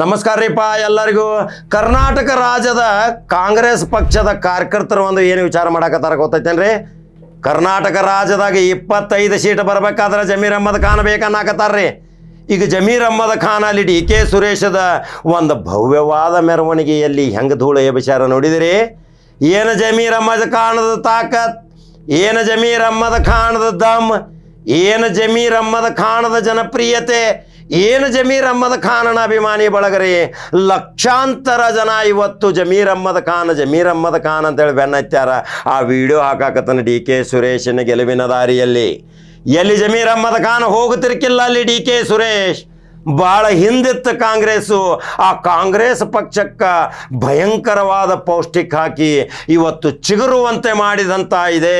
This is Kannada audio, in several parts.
ನಮಸ್ಕಾರ ರೀಪ ಎಲ್ಲರಿಗೂ. ಕರ್ನಾಟಕ ರಾಜ್ಯದ ಕಾಂಗ್ರೆಸ್ ಪಕ್ಷದ ಕಾರ್ಯಕರ್ತರು ಒಂದು ಏನು ವಿಚಾರ ಮಾಡಕತ್ತಾರ ಗೊತ್ತೈತೇನ್ರಿ? ಕರ್ನಾಟಕ ರಾಜ್ಯದಾಗ ಇಪ್ಪತ್ತೈದು ಸೀಟ್ ಬರಬೇಕಾದ್ರೆ ಜಮೀರ್ ಅಹ್ಮದ್ ಖಾನ್ ಬೇಕನ್ನಾಕತ್ತಾರ್ರಿ. ಈಗ ಜಮೀರ್ ಅಹ್ಮದ್ ಖಾನ್ ಅಲ್ಲಿ ಡಿ ಕೆ ಸುರೇಶದ ಒಂದು ಭವ್ಯವಾದ ಮೆರವಣಿಗೆಯಲ್ಲಿ ಹೆಂಗೆ ಧೂಳು ಎಬಿಚಾರ ನೋಡಿದಿರಿ? ಏನು ಜಮೀರ್ ಅಹ್ಮದ್ ಖಾನದ ತಾಕತ್? ಏನು ಜಮೀರ್ ಅಹ್ಮದ್ ಖಾನದ ದಮ್? ಏನು ಜಮೀರ್ ಅಹ್ಮದ್ ಖಾನದ ಜನಪ್ರಿಯತೆ? ಏನು ಜಮೀರ್ ಅಹ್ಮದ್ ಖಾನನ ಅಭಿಮಾನಿ ಬಳಗರಿ? ಲಕ್ಷಾಂತರ ಜನ ಇವತ್ತು ಜಮೀರ್ ಅಹ್ಮದ್ ಖಾನ್, ಜಮೀರ್ ಅಹ್ಮದ್ ಖಾನ್ ಅಂತೇಳಿ ಬೆನ್ನತ್ಯಾರ ಆ ವಿಡಿಯೋ ಹಾಕಾಕತ್ತಾನ ಡಿ ಕೆ ಸುರೇಶನ ಗೆಲುವಿನ ದಾರಿಯಲ್ಲಿ. ಎಲ್ಲಿ ಜಮೀರ್ ಅಹ್ಮದ್ ಖಾನ್ ಹೋಗುತ್ತಿರ್ಕಿಲ್ಲ ಅಲ್ಲಿ ಡಿ ಕೆ ಸುರೇಶ್? ಭಾಳ ಹಿಂದಿತ್ತು ಕಾಂಗ್ರೆಸ್ಸು. ಆ ಕಾಂಗ್ರೆಸ್ ಪಕ್ಷಕ್ಕೆ ಭಯಂಕರವಾದ ಪೌಷ್ಟಿಕ ಹಾಕಿ ಇವತ್ತು ಚಿಗುರುವಂತೆ ಮಾಡಿದಂಥ ಇದೇ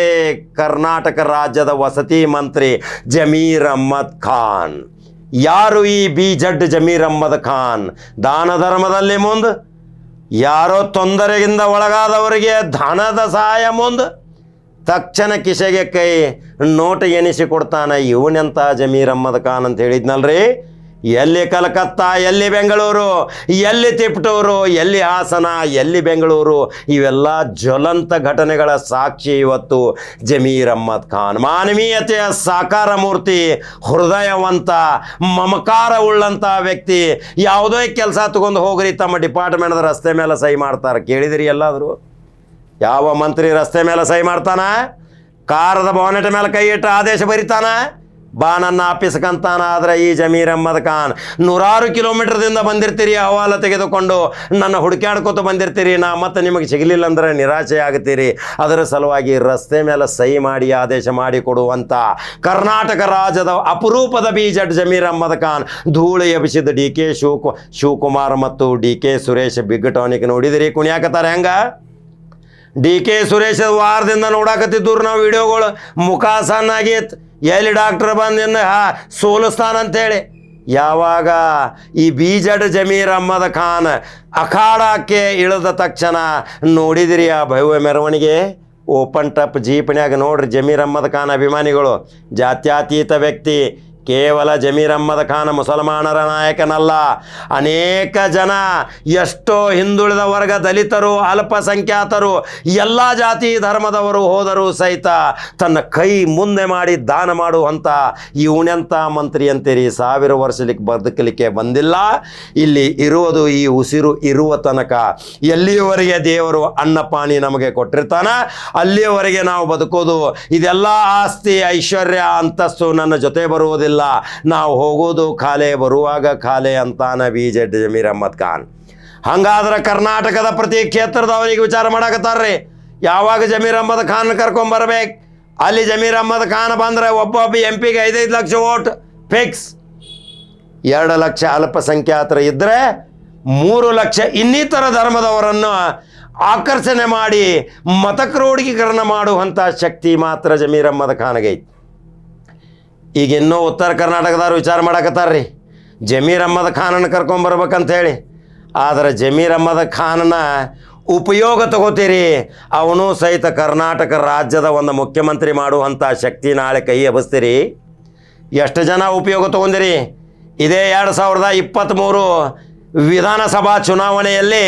ಕರ್ನಾಟಕ ರಾಜ್ಯದ ವಸತಿ ಮಂತ್ರಿ ಜಮೀರ್ ಅಹ್ಮದ್ ಖಾನ್. ಯಾರು ಈ ಬಿ ಜಡ್ ಜಮೀರ್ ಅಹ್ಮದ್ ಖಾನ್? ದಾನ ಧರ್ಮದಲ್ಲಿ ಮುಂದೆ? ಯಾರೋ ತೊಂದರೆಯಿಂದ ಒಳಗಾದವರಿಗೆ ಧನದ ಸಹಾಯ ಮುಂದೆ? ತಕ್ಷಣ ಕಿಸೆಗೆ ಕೈ ನೋಟ ಎನಿಸಿ ಕೊಡ್ತಾನೆ ಇವನೆಂತ ಜಮೀರ್ ಅಹ್ಮದ್ ಖಾನ್ ಅಂತ ಹೇಳಿದ್ನಲ್ರಿ? ಎಲ್ಲಿ ಕಲಕತ್ತಾ, ಎಲ್ಲಿ ಬೆಂಗಳೂರು, ಎಲ್ಲಿ ತಿಪ್ಟೂರು, ಎಲ್ಲಿ ಹಾಸನ, ಎಲ್ಲಿ ಬೆಂಗಳೂರು, ಇವೆಲ್ಲ ಜ್ವಲಂತ ಘಟನೆಗಳ ಸಾಕ್ಷಿ ಇವತ್ತು ಜಮೀರ್ ಅಹ್ಮದ್ ಖಾನ್. ಮಾನವೀಯತೆಯ ಸಾಕಾರ ಮೂರ್ತಿ ಹೃದಯವಂತ ಮಮಕಾರ ಉಳ್ಳಂಥ ವ್ಯಕ್ತಿ, ಯಾವುದೇ ಕೆಲಸ ತಗೊಂಡು ಹೋಗ್ರಿ, ತಮ್ಮ ಡಿಪಾರ್ಟ್ಮೆಂಟ್ದ ರಸ್ತೆ ಮೇಲೆ ಸಹಿ ಮಾಡ್ತಾರೆ. ಕೇಳಿದಿರಿ ಎಲ್ಲಾದರೂ? ಯಾವ ಮಂತ್ರಿ ರಸ್ತೆ ಮೇಲೆ ಸಹಿ ಮಾಡ್ತಾನ? ಕಾರದ ಬಾನೆಟ್ ಮೇಲೆ ಕೈ ಇಟ್ಟು ಆದೇಶ ಬರಿತಾನ? ಬಾ ನನ್ನ ಆಫೀಸ್ಗಂತಾನ ಆದರೆ ಈ ಜಮೀರ್ ಅಹ್ಮದ್ ಖಾನ್. ನೂರಾರು ಕಿಲೋಮೀಟರ್ದಿಂದ ಬಂದಿರ್ತೀರಿ ಅಹವಾಲ ತೆಗೆದುಕೊಂಡು ನನ್ನ ಹುಡುಕ್ಯಾಡ್ಕೊತ ಬಂದಿರ್ತೀರಿ. ನಾ ಮತ್ತೆ ನಿಮಗೆ ಸಿಗಲಿಲ್ಲ ಅಂದ್ರೆ ನಿರಾಶೆ ಆಗುತ್ತೀರಿ ಅದರ ಸಲುವಾಗಿ ರಸ್ತೆ ಮೇಲೆ ಸಹಿ ಮಾಡಿ ಆದೇಶ ಮಾಡಿ ಕೊಡುವಂಥ ಕರ್ನಾಟಕ ರಾಜ್ಯದ ಅಪರೂಪದ ಬಿ ಜಡ್ ಜಮೀರ್ ಅಹ್ಮದ್ ಖಾನ್. ಧೂಳು ಎಬ್ಬಿಸಿದ ಡಿ ಕೆ ಶಿವಕು ಶಿವಕುಮಾರ್ ಮತ್ತು D K Suresh big tonic ನೋಡಿದಿರಿ, ಕುಣಿಯಾಕತ್ತಾರೆ ಹೆಂಗ? ಡಿ ಕೆ ಸುರೇಶ್ ವಾರದಿಂದ ನೋಡಾಕತ್ತಿದ್ದವ್ರು ನಾವು ವಿಡಿಯೋಗಳು. ಮುಖ ಸಣ್ಣಾಗಿತ್ತು ಎಲ್ಲಿ ಡಾಕ್ಟ್ರ್ ಬಂದಿನ್ನ? ಹಾ, ಸೋಲಿಸ್ತಾನ ಅಂತೇಳಿ. ಯಾವಾಗ ಈ ಬೀಜಡ್ ಜಮೀರ್ ಅಹ್ಮದ್ ಖಾನ್ ಅಖಾಡಕ್ಕೆ ಇಳಿದ ತಕ್ಷಣ ನೋಡಿದಿರಿ ಆ ಭವ್ಯ ಮೆರವಣಿಗೆ? ಓಪನ್ ಟಪ್ ಜೀಪ್ನ್ಯಾಗ ನೋಡ್ರಿ ಜಮೀರ್ ಅಹ್ಮದ್ ಖಾನ್ ಅಭಿಮಾನಿಗಳು. ಜಾತ್ಯಾತೀತ ವ್ಯಕ್ತಿ. ಕೇವಲ ಜಮೀರ್ ಅಹ್ಮದ್ ಖಾನ್ ಮುಸಲ್ಮಾನರ ನಾಯಕನಲ್ಲ. ಅನೇಕ ಜನ ಎಷ್ಟೋ ಹಿಂದುಳಿದ ವರ್ಗ ದಲಿತರು, ಅಲ್ಪಸಂಖ್ಯಾತರು, ಎಲ್ಲ ಜಾತಿ ಧರ್ಮದವರು ಹೋದರೂ ಸಹಿತ ತನ್ನ ಕೈ ಮುಂದೆ ಮಾಡಿ ದಾನ ಮಾಡುವಂಥ ಇವನೆಂಥ ಮಂತ್ರಿ ಅಂತೀರಿ? ಸಾವಿರ ವರ್ಷಲಿಕ್ಕೆ ಬದುಕಲಿಕ್ಕೆ ಬಂದಿಲ್ಲ. ಇಲ್ಲಿ ಇರುವುದು ಈ ಉಸಿರು ಇರುವ ತನಕ. ಎಲ್ಲಿಯವರೆಗೆ ದೇವರು ಅನ್ನಪಾನಿ ನಮಗೆ ಕೊಟ್ಟಿರ್ತಾನ? ಅಲ್ಲಿಯವರೆಗೆ ನಾವು ಬದುಕೋದು ಇದೆಲ್ಲ ಆಸ್ತಿ, ಐಶ್ವರ್ಯ, ಅಂತಸ್ತು ನನ್ನ ಜೊತೆ ಬರುವುದಿಲ್ಲ. ನಾವು ಹೋಗೋದು ಖಾಲೆ, ಬರುವಾಗ ಖಾಲೆ ಅಂತಾನ ಬಿ ಜೆಡ್ ಜಮೀರ್ ಅಹ್ಮದ್ ಖಾನ್. ಹಂಗಾದ್ರೆ ಕರ್ನಾಟಕದ ಪ್ರತಿ ಕ್ಷೇತ್ರದವರಿಗೆ ವಿಚಾರ ಮಾಡಕತ್ತಾರ್ರಿ. ಯಾವಾಗ ಜಮೀರ್ ಅಹ್ಮದ್ ಖಾನ್ ಕರ್ಕೊಂಬರ್ಬೇಕು ಅಲ್ಲಿ ಜಮೀರ್ ಅಹ್ಮದ್ ಖಾನ್ ಬಂದ್ರೆ ಒಬ್ಬೊಬ್ಬ ಎಂ ಪಿಗೆ ಐದೈದು ಲಕ್ಷ ಓಟ್ ಫಿಕ್ಸ್ ಎರಡು ಲಕ್ಷ ಅಲ್ಪಸಂಖ್ಯಾತರ ಇದ್ದರೆ ಮೂರು ಲಕ್ಷ ಇನ್ನಿತರ ಧರ್ಮದವರನ್ನು ಆಕರ್ಷಣೆ ಮಾಡಿ ಮತಕ್ರೋಢೀಕರಣ ಮಾಡುವಂಥ ಶಕ್ತಿ ಮಾತ್ರ ಜಮೀರ್ ಅಹ್ಮದ್ ಖಾನ್ಗೆ ಈಗ ಇನ್ನೂ ಉತ್ತರ ಕರ್ನಾಟಕದವ್ರು ವಿಚಾರ ಮಾಡಕತ್ತಾರ್ರಿ. ಜಮೀರ್ ಅಹ್ಮದ್ ಖಾನನ್ನು ಕರ್ಕೊಂಬರ್ಬೇಕಂತ ಹೇಳಿ ಆದರೆ ಜಮೀರ್ ಅಹ್ಮದ್ ಖಾನನ ಉಪಯೋಗ ತಗೋತೀರಿ. ಅವನು ಸಹಿತ ಕರ್ನಾಟಕ ರಾಜ್ಯದ ಒಂದು ಮುಖ್ಯಮಂತ್ರಿ ಮಾಡುವಂಥ ಶಕ್ತಿ ನಾಳೆ ಕೈ ಎಬ್ಬಿಸ್ತೀರಿ ಎಷ್ಟು ಜನ ಉಪಯೋಗ ತಗೊಂಡಿರಿ ಇದೇ ಎರಡು ಸಾವಿರದ ಇಪ್ಪತ್ತ್ಮೂರು ವಿಧಾನಸಭಾ ಚುನಾವಣೆಯಲ್ಲಿ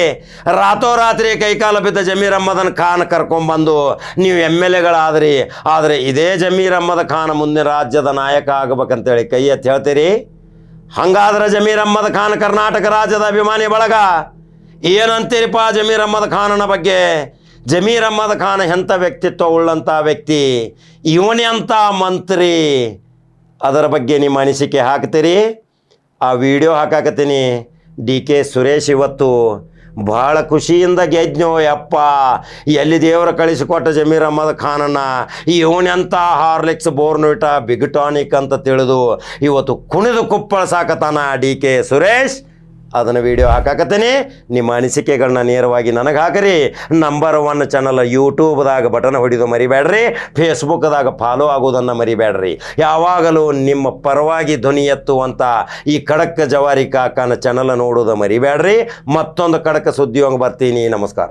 ರಾತೋರಾತ್ರಿ ಕೈಕಾಲು ಬಿದ್ದ ಜಮೀರ್ ಅಹ್ಮದನ್ ಖಾನ್ ಕರ್ಕೊಂಬಂದು ನೀವು ಎಂ ಎಲ್ ಎಗಳಾದ್ರಿ, ಆದರೆ ಇದೇ ಜಮೀರ್ ಅಹ್ಮದ್ ಖಾನ್ ಮುಂದೆ ರಾಜ್ಯದ ನಾಯಕ ಆಗ್ಬೇಕಂತೇಳಿ ಕೈ ಎತ್ತಿ ಹೇಳ್ತೀರಿ? ಹಂಗಾದ್ರೆ ಜಮೀರ್ ಅಹ್ಮದ್ ಖಾನ್ ಕರ್ನಾಟಕ ರಾಜ್ಯದ ಅಭಿಮಾನಿ ಬಳಗ, ಏನಂತೀರಿಪ್ಪ ಜಮೀರ್ ಅಹ್ಮದ್ ಖಾನನ ಬಗ್ಗೆ? ಜಮೀರ್ ಅಹ್ಮದ್ ಖಾನ್ ಎಂಥ ವ್ಯಕ್ತಿತ್ವ ಉಳ್ಳಂಥ ವ್ಯಕ್ತಿ? ಇವನೇ ಮಂತ್ರಿ? ಅದರ ಬಗ್ಗೆ ನಿಮ್ಮ ಅನಿಸಿಕೆ ಹಾಕ್ತೀರಿ? ಆ ವಿಡಿಯೋ ಹಾಕಾಕತ್ತೀನಿ. ಡಿ ಕೆ ಸುರೇಶ್ ಇವತ್ತು ಭಾಳ ಖುಷಿಯಿಂದ ಗೆದ್ನೋ ಯಪ್ಪ. ಎಲ್ಲಿ ದೇವರ ಕಳಿಸಿಕೊಟ್ಟ ಜಮೀರ್ ಅಹಮದ್ ಖಾನನ್ನ? ಇವನೆಂಥ ಹಾರ್ಲಿಕ್ಸ್, ಬೋರ್ನ್ವಿಟ, ಬಿಗ್ ಟಾನಿಕ್ ಅಂತ ತಿಳಿದು ಇವತ್ತು ಕುಣಿದು ಕುಪ್ಪಳ ಸಾಕತಾನ ಡಿ ಕೆ ಸುರೇಶ್. ಅದನ್ನು ವಿಡಿಯೋ ಹಾಕಾಕತ್ತೇನೆ. ನಿಮ್ಮ ಅನಿಸಿಕೆಗಳನ್ನ ನೇರವಾಗಿ ನನಗೆ ಹಾಕಿರಿ ನಂಬರ್ ಒನ್ ಚಾನಲ್ ಯೂಟ್ಯೂಬ್ದಾಗ ಬಟನ್ ಹೊಡಿದು ಮರಿಬೇಡ್ರಿ. ಫೇಸ್ಬುಕ್ದಾಗ ಫಾಲೋ ಆಗೋದನ್ನು ಮರಿಬೇಡ್ರಿ. ಯಾವಾಗಲೂ ನಿಮ್ಮ ಪರವಾಗಿ ಧ್ವನಿ ಎತ್ತುವಂಥ ಈ ಖಡಕ್ ಜವಾರಿ ಕಾಕನ ಚಾನಲ್ ನೋಡೋದು ಮರಿಬೇಡ್ರಿ. ಮತ್ತೊಂದು ಖಡಕ್ ಸುದ್ದಿಯೊಂಗೆ ಬರ್ತೀನಿ. ನಮಸ್ಕಾರ.